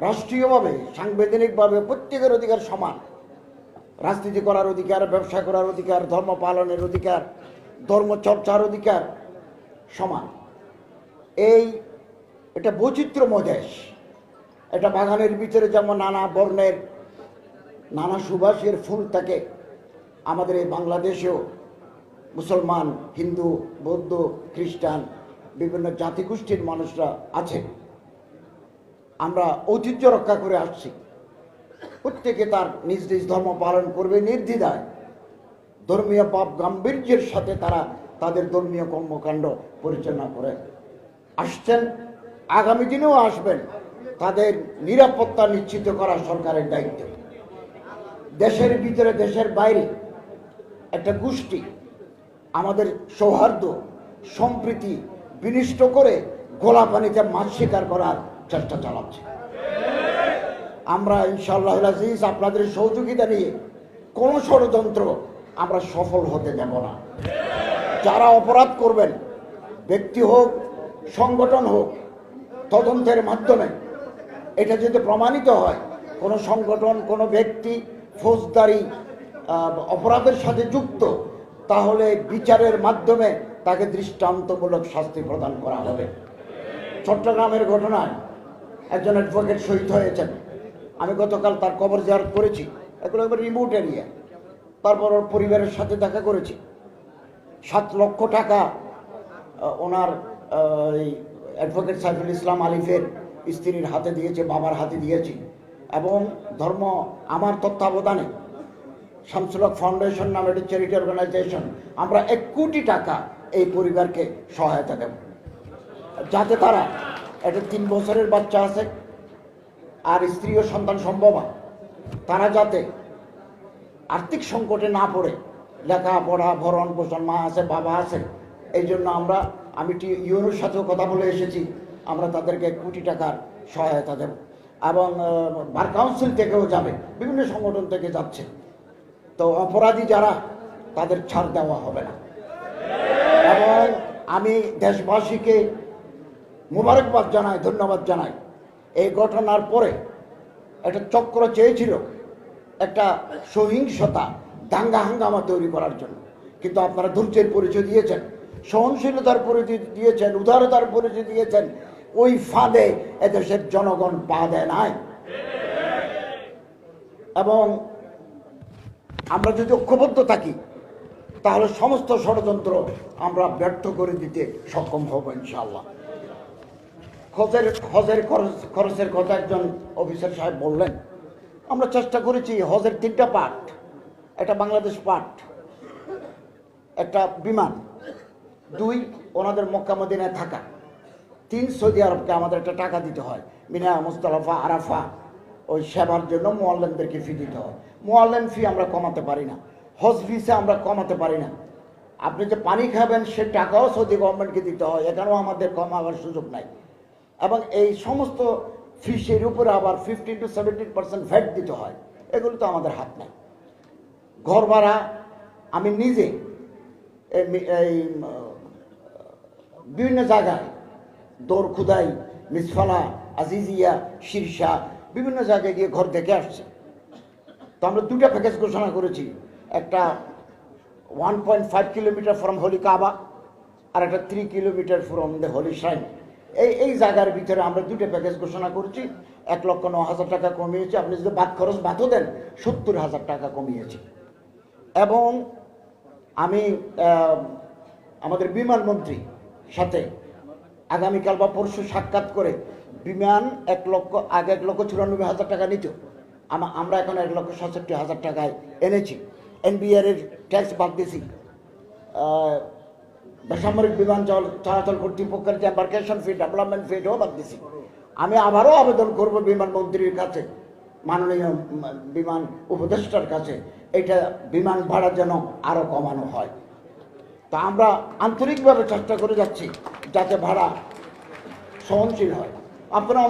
রাষ্ট্রীয়ভাবে, সাংবিধানিকভাবে প্রত্যেকের অধিকার সমান। রাজনীতি করার অধিকার, ব্যবসা করার অধিকার, ধর্ম পালনের অধিকার, ধর্ম চর্চার অধিকার সমান। এই এটা বৈচিত্র্যময় দেশ। এটা বাগানের ভিতরে যেমন নানা বর্ণের, নানা সুবাসের ফুল থাকে, আমাদের এই বাংলাদেশেও মুসলমান, হিন্দু, বৌদ্ধ, খ্রিস্টান, বিভিন্ন জাতিগোষ্ঠীর মানুষরা আছে আমরা ঐতিহ্য রক্ষা করে আসছি। প্রত্যেকে তার নিজ নিজ ধর্ম পালন করবে নির্দ্বিধায়। ধর্মীয় পাপ গাম্ভীর্যের সাথে তারা তাদের ধর্মীয় কর্মকাণ্ড পরিচালনা করে। আসছেন, আগামী দিনেও আসবেন। তাদের নিরাপত্তা নিশ্চিত করা সরকারের দায়িত্ব। দেশের ভিতরে, দেশের বাইরে একটা গোষ্ঠী আমাদের সৌহার্দ্য, সম্প্রীতি বিনিষ্ট করে গোলা পানিতে মাছ শিকার করার চেষ্টা চালাচ্ছে। আমরা ইনশাআল্লাহ আজিজ আপনাদের সহযোগিতা নিয়ে কোন ষড়যন্ত্র আমরা সফল হতে দেব না। যারা অপরাধ করবেন, ব্যক্তি হোক, সংগঠন হোক, তদন্তের মাধ্যমে এটা যদি প্রমাণিত হয়, কোনো সংগঠন, কোনো ব্যক্তি ফৌজদারি অপরাধের সাথে যুক্ত, তাহলে বিচারের মাধ্যমে তাকে দৃষ্টান্তমূলক শাস্তি প্রদান করা হবে। চট্টগ্রামের ঘটনায় একজন অ্যাডভোকেট শহীদ হয়েছেন। আমি গতকাল তার কবর জিয়ারত করেছি। এগুলো একবার রিমোট এরিয়া তারপর ওর পরিবারের সাথে দেখা করেছি। সাত লক্ষ টাকা ওনার এই অ্যাডভোকেট সাইফুল ইসলাম আলিফের স্ত্রীর হাতে দিয়েছে, বাবার হাতে দিয়েছি। এবং ধর্ম আমার তত্ত্বাবধানে শামসুলক ফাউন্ডেশন নামে একটি চ্যারিটি অর্গানাইজেশন আমরা এক কোটি টাকা এই পরিবারকে সহায়তা দেব। যাতে তারা একটা তিন বছরের বাচ্চা আছে, আর স্ত্রী ও সন্তান সম্ভব তারা যাতে আর্থিক সংকটে না পড়ে, লেখাপড়া, ভরণ পোষণ, মা আছে, বাবা আছে, এই জন্য আমরা, আমি টি ইউনোর সাথেও কথা বলে এসেছি, আমরা তাদেরকে কোটি টাকার সহায়তা দেব। এবং বার কাউন্সিল থেকেও যাবে, বিভিন্ন সংগঠন থেকে যাচ্ছে। তো অপরাধী যারা, তাদের ছাড় দেওয়া হবে না। এবং আমি দেশবাসীকে মোবারকবাদ জানাই, ধন্যবাদ জানাই। এই ঘটনার পরে একটা চক্র চেয়েছিল একটা সহিংসতা, দাঙ্গা হাঙ্গামা তৈরি করার জন্য। কিন্তু আপনারা ধৈর্যের পরিচয় দিয়েছেন, সহনশীলতার পরিচয় দিয়েছেন, উদারতার পরিচয় দিয়েছেন, ওই ফাঁদে এদেশের জনগণ পা দেয় নাই। এবং আমরা যদি ঐক্যবদ্ধ থাকি, তাহলে সমস্ত ষড়যন্ত্র আমরা ব্যর্থ করে দিতে সক্ষম হব ইনশাল্লাহ খরচের হজের খরচ, খরচের কথা একজন অফিসার সাহেব বললেন। আমরা চেষ্টা করেছি হজের তিনটা পার্ট। একটা বাংলাদেশ পার্ট, একটা বিমান, দুই ওনাদের মক্কা মদিনায় থাকা, তিন সৌদি আরবকে আমাদের একটা টাকা দিতে হয়, মিনা, মুস্তালাফা, আরাফা, ওই সেবার জন্য মোয়াল্লেমদেরকে ফি দিতে হয়। মোয়াল্লেম ফি আমরা কমাতে পারি না, হজ ফিসে আমরা কমাতে পারি না। আপনি যে পানি খাবেন, সে টাকাও সৌদি গভর্নমেন্টকে দিতে হয়, এখানেও আমাদের কমাবার সুযোগ নাই। এবং এই সমস্ত ফিশের উপরে আবার fifteen to seventeen percent VAT দিতে হয়। এগুলো তো আমাদের হাত নাই। ঘর ভাড়া আমি নিজে এই বিভিন্ন জায়গায় দৌড় খুদাই, মিসফালা, আজিজিয়া শীর্ষা বিভিন্ন জায়গায় গিয়ে ঘর দেখে আসছে। তো আমরা দুটা প্যাকেজ ঘোষণা করেছি। একটা one point five kilometre from holy Kaaba আর একটা three kilometre from the holy shrine এই এই জায়গার ভিতরে আমরা দুটো প্যাকেজ ঘোষণা করছি। এক লক্ষ ন হাজার টাকা কমিয়েছি। আপনি যদি বাদ খরচ বাদও দেন, সত্তর হাজার টাকা কমিয়েছি। এবং আমি আমাদের বিমান মন্ত্রী সাথে আগামীকাল বা পরশু সাক্ষাৎ করে বিমান এক লক্ষ, আগে এক লক্ষ চুরানব্বই হাজার টাকা নিত। আমা- আমরা এখন এক লক্ষ সাতষট্টি হাজার টাকায় এনেছি। এনবিআর এর ট্যাক্স বাদ দিয়েছি বেসামরিক বিমান চল- চলাচল কর্তৃপক্ষের যে এম্বার্কেশন ফি ডেভেলপমেন্ট ফিটাও বাদ দিয়েছি আমি আবারও আবেদন করব বিমান মন্ত্রীর কাছে, মাননীয় বিমান উপদেষ্টার কাছে। এটা বিমান ভাড়া যেন আরও কমানো হয়। তা আমরা আন্তরিকভাবে চেষ্টা করে যাচ্ছি, যাতে ভাড়া সহনশীল হয়। আপনারা